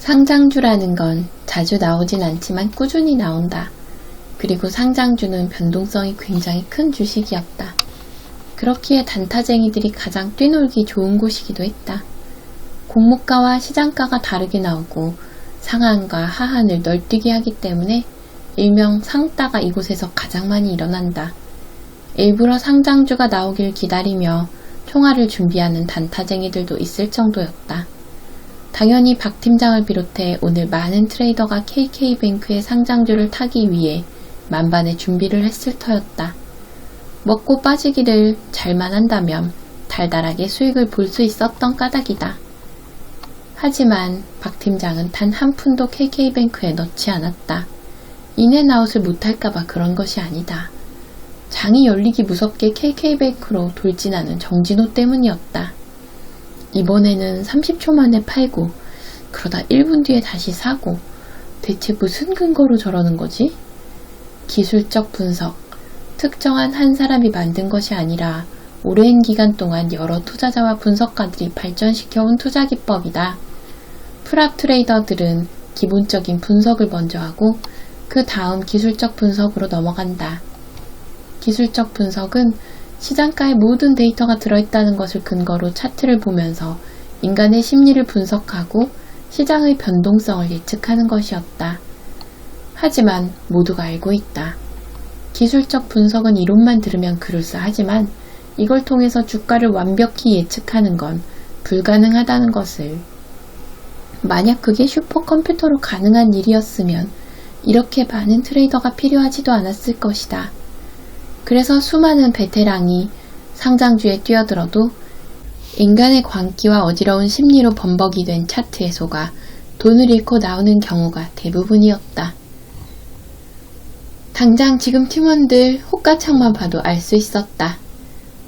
상장주라는 건 자주 나오진 않지만 꾸준히 나온다. 그리고 상장주는 변동성이 굉장히 큰 주식이었다. 그렇기에 단타쟁이들이 가장 뛰놀기 좋은 곳이기도 했다. 공모가와 시장가가 다르게 나오고 상한과 하한을 널뛰게 하기 때문에 일명 상따가 이곳에서 가장 많이 일어난다. 일부러 상장주가 나오길 기다리며 총알을 준비하는 단타쟁이들도 있을 정도였다. 당연히 박 팀장을 비롯해 오늘 많은 트레이더가 KK뱅크의 상장주를 타기 위해 만반의 준비를 했을 터였다. 먹고 빠지기를 잘만 한다면 달달하게 수익을 볼 수 있었던 까닭이다. 하지만 박 팀장은 단 한 푼도 KK뱅크에 넣지 않았다. 인앤아웃을 못할까봐 그런 것이 아니다. 장이 열리기 무섭게 KK뱅크로 돌진하는 정진호 때문이었다. 이번에는 30초 만에 팔고 그러다 1분 뒤에 다시 사고 대체 무슨 근거로 저러는 거지? 기술적 분석, 특정한 한 사람이 만든 것이 아니라 오랜 기간 동안 여러 투자자와 분석가들이 발전시켜온 투자 기법이다. 프랍 트레이더들은 기본적인 분석을 먼저 하고 그 다음 기술적 분석으로 넘어간다. 기술적 분석은 시장가에 모든 데이터가 들어있다는 것을 근거로 차트를 보면서 인간의 심리를 분석하고 시장의 변동성을 예측하는 것이었다. 하지만 모두가 알고 있다. 기술적 분석은 이론만 들으면 그럴싸하지만 이걸 통해서 주가를 완벽히 예측하는 건 불가능하다는 것을. 만약 그게 슈퍼컴퓨터로 가능한 일이었으면 이렇게 많은 트레이더가 필요하지도 않았을 것이다. 그래서 수많은 베테랑이 상장주에 뛰어들어도 인간의 광기와 어지러운 심리로 범벅이 된 차트에 속아 돈을 잃고 나오는 경우가 대부분이었다. 당장 지금 팀원들 호가창만 봐도 알 수 있었다.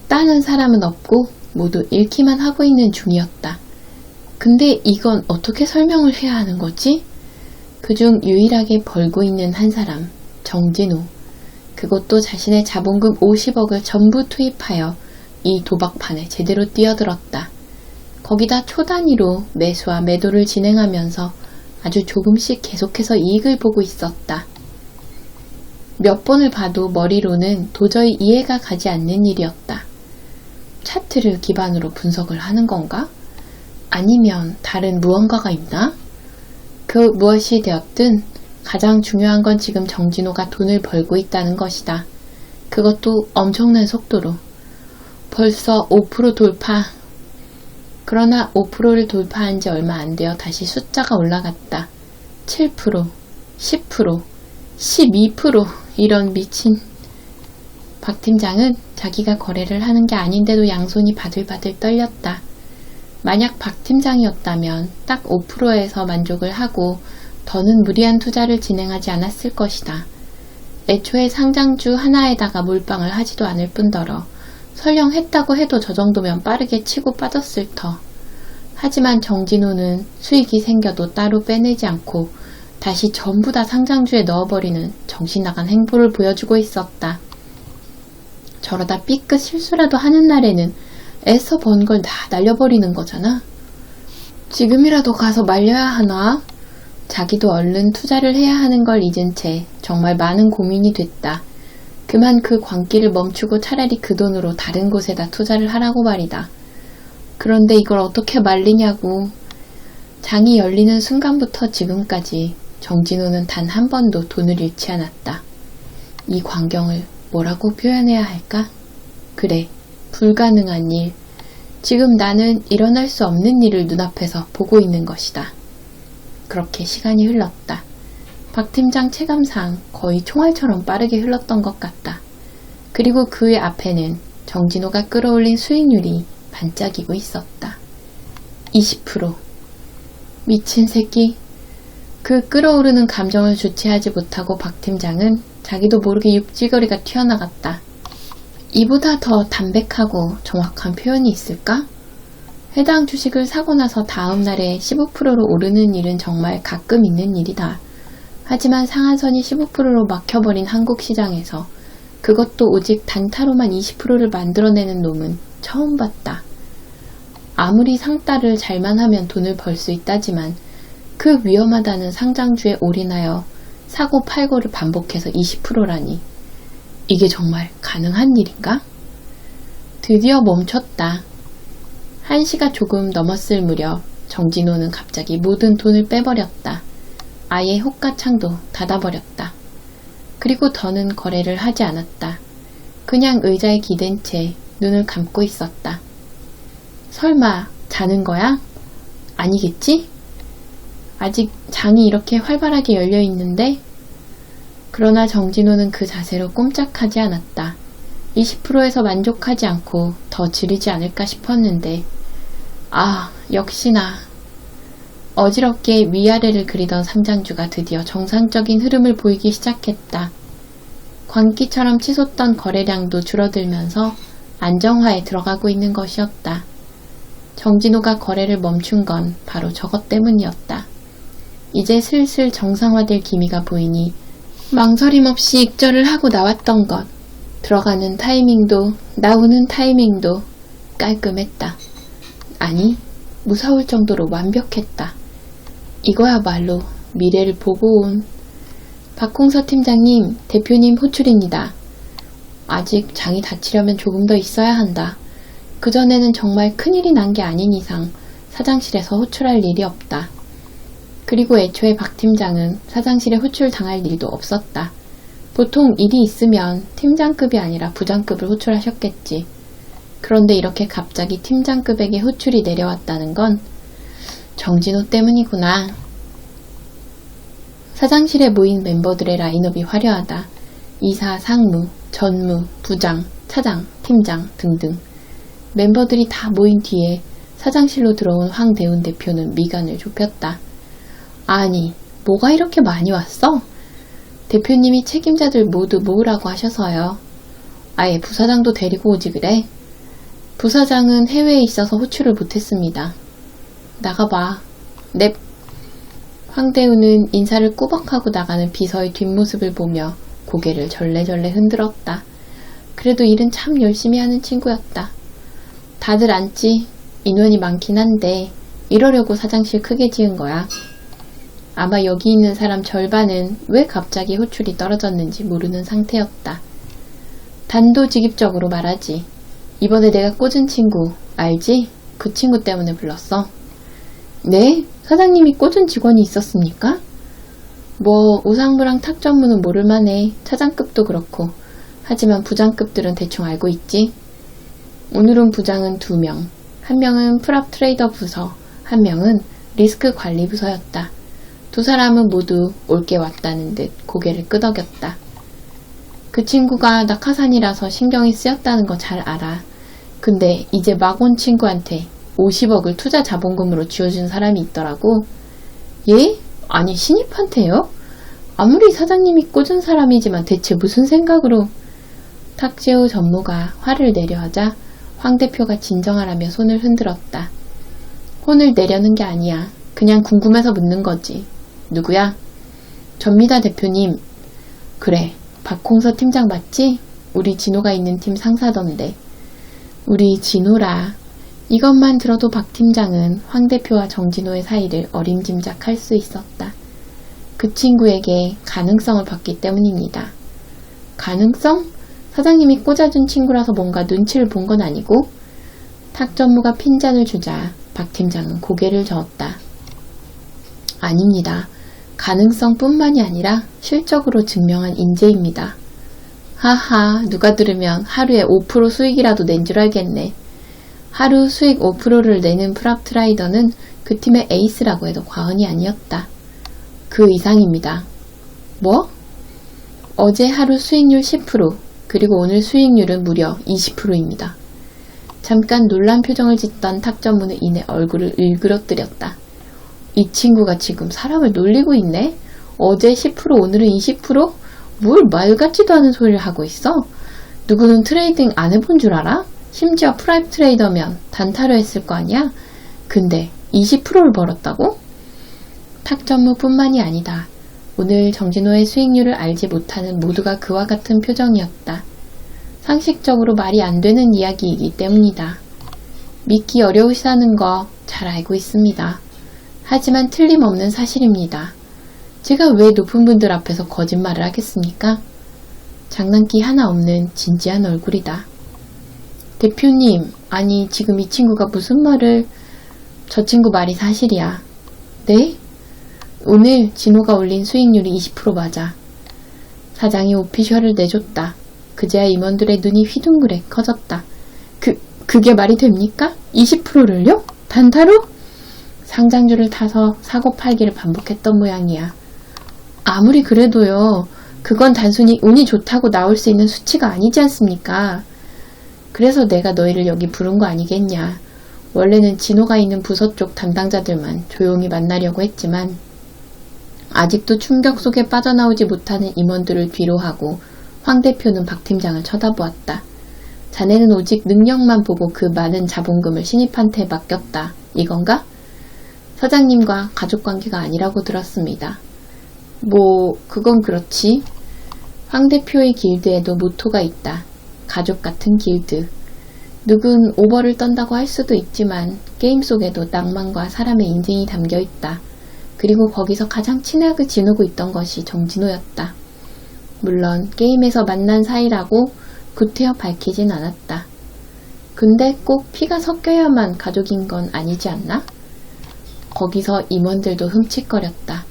따는 사람은 없고 모두 잃기만 하고 있는 중이었다. 근데 이건 어떻게 설명을 해야 하는 거지? 그중 유일하게 벌고 있는 한 사람, 정진우. 그것도 자신의 자본금 50억을 전부 투입하여 이 도박판에 제대로 뛰어들었다. 거기다 초단위로 매수와 매도를 진행하면서 아주 조금씩 계속해서 이익을 보고 있었다. 몇 번을 봐도 머리로는 도저히 이해가 가지 않는 일이었다. 차트를 기반으로 분석을 하는 건가? 아니면 다른 무언가가 있나? 그 무엇이 되었든 가장 중요한 건 지금 정진호가 돈을 벌고 있다는 것이다. 그것도 엄청난 속도로. 벌써 5% 돌파. 그러나 5%를 돌파한 지 얼마 안 되어 다시 숫자가 올라갔다. 7%, 10%, 12% 이런 미친. 박 팀장은 자기가 거래를 하는 게 아닌데도 양손이 바들바들 떨렸다. 만약 박 팀장이었다면 딱 5%에서 만족을 하고 더는 무리한 투자를 진행하지 않았을 것이다. 애초에 상장주 하나에다가 몰빵을 하지도 않을 뿐더러 설령 했다고 해도 저 정도면 빠르게 치고 빠졌을 터. 하지만 정진호는 수익이 생겨도 따로 빼내지 않고 다시 전부 다 상장주에 넣어버리는 정신나간 행보를 보여주고 있었다. 저러다 삐끗 실수라도 하는 날에는 애써 번 걸 다 날려버리는 거잖아. 지금이라도 가서 말려야 하나? 자기도 얼른 투자를 해야 하는 걸 잊은 채 정말 많은 고민이 됐다. 그만 그 광기를 멈추고 차라리 그 돈으로 다른 곳에다 투자를 하라고 말이다. 그런데 이걸 어떻게 말리냐고. 장이 열리는 순간부터 지금까지 정진호는 단 한 번도 돈을 잃지 않았다. 이 광경을 뭐라고 표현해야 할까? 그래, 불가능한 일. 지금 나는 일어날 수 없는 일을 눈앞에서 보고 있는 것이다. 그렇게 시간이 흘렀다. 박 팀장 체감상 거의 총알처럼 빠르게 흘렀던 것 같다. 그리고 그의 앞에는 정진호가 끌어올린 수익률이 반짝이고 있었다. 20%. 미친 새끼. 그 끌어오르는 감정을 주체하지 못하고 박 팀장은 자기도 모르게 육지거리가 튀어나갔다. 이보다 더 담백하고 정확한 표현이 있을까? 해당 주식을 사고 나서 다음 날에 15%로 오르는 일은 정말 가끔 있는 일이다. 하지만 상한선이 15%로 막혀버린 한국 시장에서 그것도 오직 단타로만 20%를 만들어내는 놈은 처음 봤다. 아무리 상따를 잘만 하면 돈을 벌 수 있다지만 그 위험하다는 상장주에 올인하여 사고 팔고를 반복해서 20%라니. 이게 정말 가능한 일인가? 드디어 멈췄다. 한 시가 조금 넘었을 무렵 정진호는 갑자기 모든 돈을 빼버렸다. 아예 호가창도 닫아버렸다. 그리고 더는 거래를 하지 않았다. 그냥 의자에 기댄 채 눈을 감고 있었다. 설마 자는 거야? 아니겠지? 아직 장이 이렇게 활발하게 열려 있는데? 그러나 정진호는 그 자세로 꼼짝하지 않았다. 20%에서 만족하지 않고 더 지르지 않을까 싶었는데, 아, 역시나. 어지럽게 위아래를 그리던 상장주가 드디어 정상적인 흐름을 보이기 시작했다. 광기처럼 치솟던 거래량도 줄어들면서 안정화에 들어가고 있는 것이었다. 정진호가 거래를 멈춘 건 바로 저것 때문이었다. 이제 슬슬 정상화될 기미가 보이니 망설임 없이 익절을 하고 나왔던 것. 들어가는 타이밍도 나오는 타이밍도 깔끔했다. 아니, 무서울 정도로 완벽했다. 이거야말로 미래를 보고 온 박홍서 팀장님, 대표님 호출입니다. 아직 장이 닫히려면 조금 더 있어야 한다. 그전에는 정말 큰일이 난 게 아닌 이상 사장실에서 호출할 일이 없다. 그리고 애초에 박 팀장은 사장실에 호출당할 일도 없었다. 보통 일이 있으면 팀장급이 아니라 부장급을 호출하셨겠지. 그런데 이렇게 갑자기 팀장급에게 호출이 내려왔다는 건 정진호 때문이구나. 사장실에 모인 멤버들의 라인업이 화려하다. 이사, 상무, 전무, 부장, 차장, 팀장 등등. 멤버들이 다 모인 뒤에 사장실로 들어온 황대훈 대표는 미간을 좁혔다. 아니, 뭐가 이렇게 많이 왔어? 대표님이 책임자들 모두 모으라고 하셔서요. 아예 부사장도 데리고 오지 그래? 부사장은 해외에 있어서 호출을 못했습니다. 나가봐. 넵. 황대우는 인사를 꾸벅하고 나가는 비서의 뒷모습을 보며 고개를 절레절레 흔들었다. 그래도 일은 참 열심히 하는 친구였다. 다들 앉지. 인원이 많긴 한데 이러려고 사장실 크게 지은 거야. 아마 여기 있는 사람 절반은 왜 갑자기 호출이 떨어졌는지 모르는 상태였다. 단도직입적으로 말하지. 이번에 내가 꽂은 친구, 알지? 그 친구 때문에 불렀어. 네? 사장님이 꽂은 직원이 있었습니까? 뭐, 우상무랑 탁 전무는 모를만 해. 차장급도 그렇고. 하지만 부장급들은 대충 알고 있지. 오늘은 부장은 두 명. 한 명은 프랍 트레이더 부서, 한 명은 리스크 관리 부서였다. 두 사람은 모두 올게 왔다는 듯 고개를 끄덕였다. 그 친구가 낙하산이라서 신경이 쓰였다는 거 잘 알아. 근데 이제 막 온 친구한테 50억을 투자 자본금으로 쥐어준 사람이 있더라고. 예? 아니 신입한테요? 아무리 사장님이 꽂은 사람이지만 대체 무슨 생각으로 탁재우 전무가 화를 내려하자 황 대표가 진정하라며 손을 흔들었다. 혼을 내려는 게 아니야. 그냥 궁금해서 묻는 거지. 누구야? 전미다 대표님. 그래, 박홍서 팀장 맞지? 우리 진호가 있는 팀 상사던데. 우리 진호라. 이것만 들어도 박 팀장은 황 대표와 정진호의 사이를 어림짐작할 수 있었다. 그 친구에게 가능성을 봤기 때문입니다. 가능성? 사장님이 꽂아준 친구라서 뭔가 눈치를 본 건 아니고? 탁 전무가 핀잔을 주자 박 팀장은 고개를 저었다. 아닙니다. 가능성뿐만이 아니라 실적으로 증명한 인재입니다. 하하, 누가 들으면 하루에 5% 수익이라도 낸 줄 알겠네. 하루 수익 5%를 내는 프랍 트라이더는 그 팀의 에이스라고 해도 과언이 아니었다. 그 이상입니다. 뭐? 어제 하루 수익률 10%, 그리고 오늘 수익률은 무려 20%입니다. 잠깐 놀란 표정을 짓던 탁 전무는 이내 얼굴을 일그러뜨렸다. 이 친구가 지금 사람을 놀리고 있네? 어제 10% 오늘은 20%? 뭘 말 같지도 않은 소리를 하고 있어? 누구는 트레이딩 안 해본 줄 알아? 심지어 프라이브 트레이더면 단타로 했을 거 아니야? 근데 20%를 벌었다고? 탁 전무뿐만이 아니다. 오늘 정진호의 수익률을 알지 못하는 모두가 그와 같은 표정이었다. 상식적으로 말이 안 되는 이야기이기 때문이다. 믿기 어려우시다는 거 잘 알고 있습니다. 하지만 틀림없는 사실입니다. 제가 왜 높은 분들 앞에서 거짓말을 하겠습니까? 장난기 하나 없는 진지한 얼굴이다. 대표님, 아니, 지금 이 친구가 무슨 말을, 저 친구 말이 사실이야. 네? 오늘 진호가 올린 수익률이 20% 맞아. 사장이 오피셜을 내줬다. 그제야 임원들의 눈이 휘둥그레 커졌다. 그, 그게 말이 됩니까? 20%를요? 단타로? 상장주를 타서 사고 팔기를 반복했던 모양이야. 아무리 그래도요, 그건 단순히 운이 좋다고 나올 수 있는 수치가 아니지 않습니까? 그래서 내가 너희를 여기 부른 거 아니겠냐. 원래는 진호가 있는 부서 쪽 담당자들만 조용히 만나려고 했지만, 아직도 충격 속에 빠져나오지 못하는 임원들을 뒤로하고 황 대표는 박 팀장을 쳐다보았다. 자네는 오직 능력만 보고 그 많은 자본금을 신입한테 맡겼다. 이건가? 서장님과 가족 관계가 아니라고 들었습니다. 뭐, 그건 그렇지. 황 대표의 길드에도 모토가 있다. 가족 같은 길드. 누군 오버를 떤다고 할 수도 있지만 게임 속에도 낭만과 사람의 인생이 담겨 있다. 그리고 거기서 가장 친하게 지내고 있던 것이 정진호였다. 물론 게임에서 만난 사이라고 구태여 밝히진 않았다. 근데 꼭 피가 섞여야만 가족인 건 아니지 않나? 거기서 임원들도 흠칫거렸다.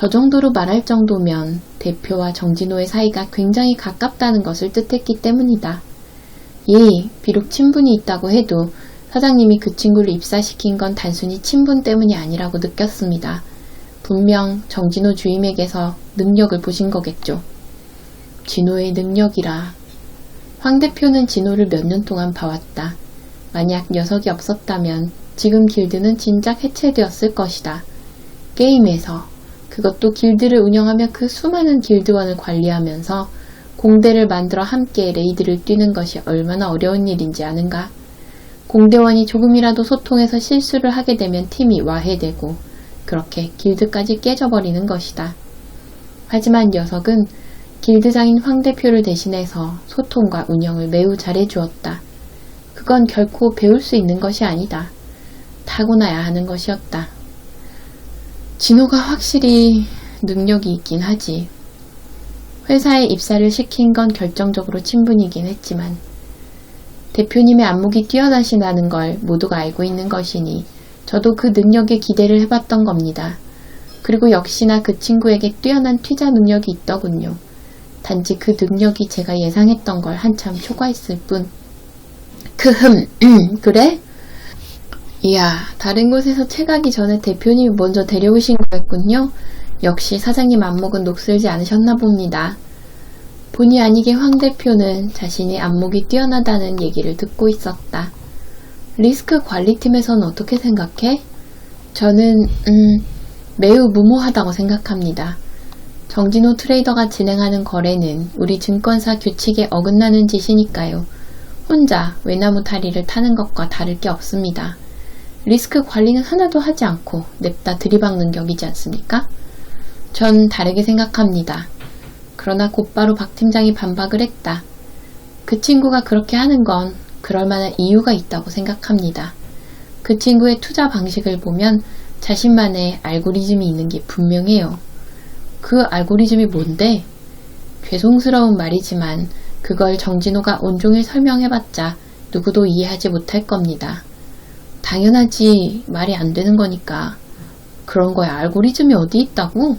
저 정도로 말할 정도면 대표와 정진호의 사이가 굉장히 가깝다는 것을 뜻했기 때문이다. 예, 비록 친분이 있다고 해도 사장님이 그 친구를 입사시킨 건 단순히 친분 때문이 아니라고 느꼈습니다. 분명 정진호 주임에게서 능력을 보신 거겠죠. 진호의 능력이라. 황 대표는 진호를 몇 년 동안 봐왔다. 만약 녀석이 없었다면 지금 길드는 진작 해체되었을 것이다. 게임에서 그것도 길드를 운영하며 그 수많은 길드원을 관리하면서 공대를 만들어 함께 레이드를 뛰는 것이 얼마나 어려운 일인지 아는가? 공대원이 조금이라도 소통해서 실수를 하게 되면 팀이 와해되고 그렇게 길드까지 깨져버리는 것이다. 하지만 녀석은 길드장인 황 대표를 대신해서 소통과 운영을 매우 잘해 주었다. 그건 결코 배울 수 있는 것이 아니다. 타고나야 하는 것이었다. 진호가 확실히 능력이 있긴 하지. 회사에 입사를 시킨 건 결정적으로 친분이긴 했지만 대표님의 안목이 뛰어나시다는 걸 모두가 알고 있는 것이니 저도 그 능력에 기대를 해봤던 겁니다. 그리고 역시나 그 친구에게 뛰어난 투자 능력이 있더군요. 단지 그 능력이 제가 예상했던 걸 한참 초과했을 뿐. 크흠, 음, 그래? 이야, 다른 곳에서 채가기 전에 대표님이 먼저 데려오신 거였군요. 역시 사장님 안목은 녹슬지 않으셨나 봅니다. 본의 아니게 황 대표는 자신의 안목이 뛰어나다는 얘기를 듣고 있었다. 리스크 관리팀에서는 어떻게 생각해? 저는, 음, 매우 무모하다고 생각합니다. 정진호 트레이더가 진행하는 거래는 우리 증권사 규칙에 어긋나는 짓이니까요. 혼자 외나무 다리를 타는 것과 다를 게 없습니다. 리스크 관리는 하나도 하지 않고 냅다 들이박는 격이지 않습니까? 전 다르게 생각합니다. 그러나 곧바로 박 팀장이 반박을 했다. 그 친구가 그렇게 하는 건 그럴 만한 이유가 있다고 생각합니다. 그 친구의 투자 방식을 보면 자신만의 알고리즘이 있는 게 분명해요. 그 알고리즘이 뭔데? 죄송스러운 말이지만 그걸 정진호가 온종일 설명해봤자 누구도 이해하지 못할 겁니다. 당연하지 말이 안 되는 거니까. 그런 거에 알고리즘이 어디 있다고?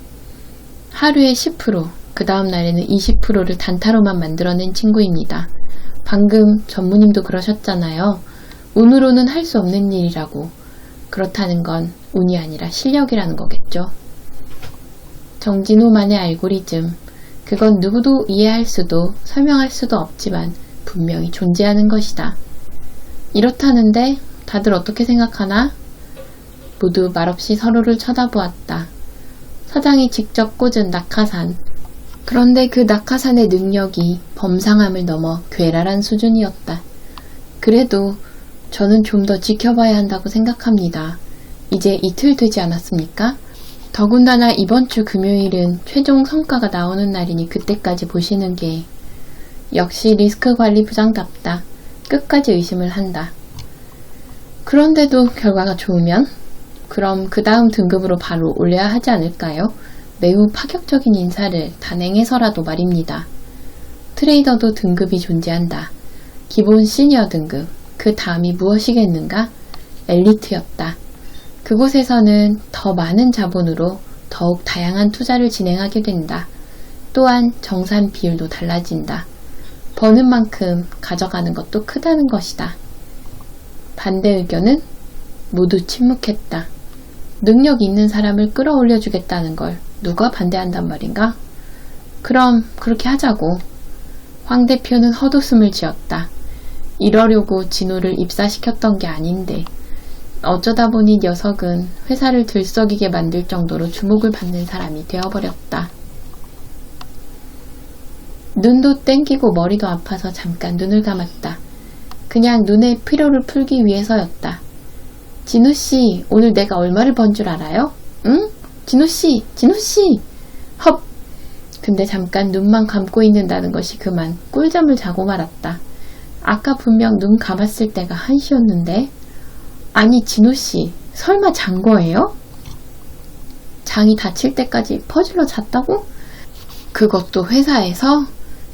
하루에 10%, 그 다음 날에는 20%를 단타로만 만들어낸 친구입니다. 방금 전무님도 그러셨잖아요. 운으로는 할 수 없는 일이라고. 그렇다는 건 운이 아니라 실력이라는 거겠죠. 정진호만의 알고리즘. 그건 누구도 이해할 수도 설명할 수도 없지만 분명히 존재하는 것이다. 이렇다는데 다들 어떻게 생각하나? 모두 말없이 서로를 쳐다보았다. 사장이 직접 꽂은 낙하산. 그런데 그 낙하산의 능력이 범상함을 넘어 괴랄한 수준이었다. 그래도 저는 좀 더 지켜봐야 한다고 생각합니다. 이제 이틀 되지 않았습니까? 더군다나 이번 주 금요일은 최종 성과가 나오는 날이니 그때까지 보시는 게 역시 리스크 관리 부장답다. 끝까지 의심을 한다. 그런데도 결과가 좋으면 그럼 그 다음 등급으로 바로 올려야 하지 않을까요? 매우 파격적인 인사를 단행해서라도 말입니다. 트레이더도 등급이 존재한다. 기본 시니어 등급, 그 다음이 무엇이겠는가? 엘리트였다. 그곳에서는 더 많은 자본으로 더욱 다양한 투자를 진행하게 된다. 또한 정산 비율도 달라진다. 버는 만큼 가져가는 것도 크다는 것이다. 반대 의견은 모두 침묵했다. 능력 있는 사람을 끌어올려 주겠다는 걸 누가 반대한단 말인가? 그럼 그렇게 하자고. 황 대표는 헛웃음을 지었다. 이러려고 진호를 입사시켰던 게 아닌데 어쩌다 보니 녀석은 회사를 들썩이게 만들 정도로 주목을 받는 사람이 되어버렸다. 눈도 땡기고 머리도 아파서 잠깐 눈을 감았다. 그냥 눈의 피로를 풀기 위해서였다. 진우씨, 오늘 내가 얼마를 번 줄 알아요? 응? 진우씨, 진우씨! 헙! 근데 잠깐 눈만 감고 있는다는 것이 그만 꿀잠을 자고 말았다. 아까 분명 눈 감았을 때가 한시였는데? 아니, 진우씨, 설마 잔 거예요? 장이 다칠 때까지 퍼질러 잤다고? 그것도 회사에서?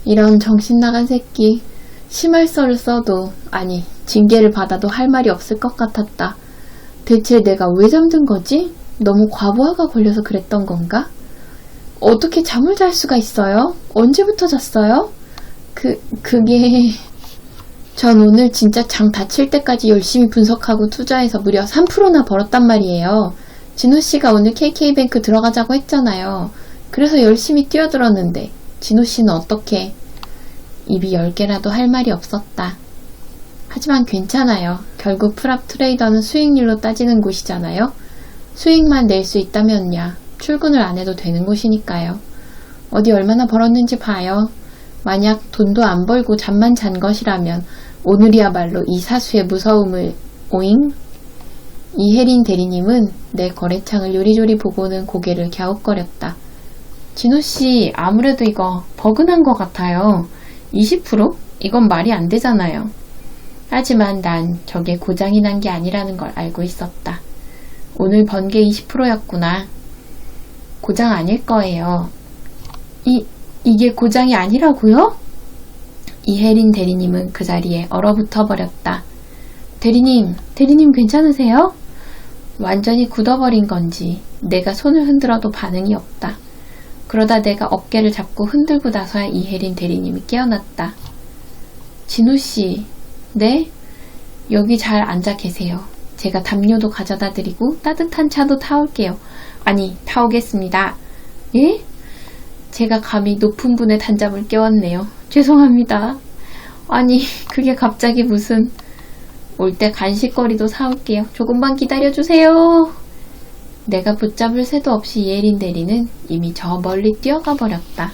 이런 정신 나간 새끼. 심할서를 써도, 아니, 징계를 받아도 할 말이 없을 것 같았다. 대체 내가 왜 잠든 거지? 너무 과부하가 걸려서 그랬던 건가? 어떻게 잠을 잘 수가 있어요? 언제부터 잤어요? 그, 그게... 전 오늘 진짜 장 다칠 때까지 열심히 분석하고 투자해서 무려 3%나 벌었단 말이에요. 진우 씨가 오늘 KK뱅크 들어가자고 했잖아요. 그래서 열심히 뛰어들었는데 진우 씨는 어떻게? 입이 10개라도 할 말이 없었다. 하지만 괜찮아요. 결국 프랍 트레이더는 수익률로 따지는 곳이잖아요. 수익만 낼 수 있다면야 출근을 안 해도 되는 곳이니까요. 어디 얼마나 벌었는지 봐요. 만약 돈도 안 벌고 잠만 잔 것이라면 오늘이야말로 이 사수의 무서움을 오잉? 이혜린 대리님은 내 거래창을 요리조리 보고는 고개를 갸웃거렸다. 진호 씨, 아무래도 이거 버그난 것 같아요. 20%? 이건 말이 안 되잖아요. 하지만 난 저게 고장이 난 게 아니라는 걸 알고 있었다. 오늘 번 게 20%였구나. 고장 아닐 거예요. 이, 이게 고장이 아니라고요? 이혜린 대리님은 그 자리에 얼어붙어 버렸다. 대리님, 대리님 괜찮으세요? 완전히 굳어버린 건지 내가 손을 흔들어도 반응이 없다. 그러다 내가 어깨를 잡고 흔들고 나서야 이혜린 대리님이 깨어났다. 진우씨, 네? 여기 잘 앉아 계세요. 제가 담요도 가져다 드리고 따뜻한 차도 타올게요. 아니, 타오겠습니다. 예? 제가 감히 높은 분의 단잠을 깨웠네요. 죄송합니다. 아니, 그게 갑자기 무슨... 올 때 간식거리도 사올게요. 조금만 기다려주세요. 내가 붙잡을 새도 없이 예린 대리는 이미 저 멀리 뛰어가 버렸다.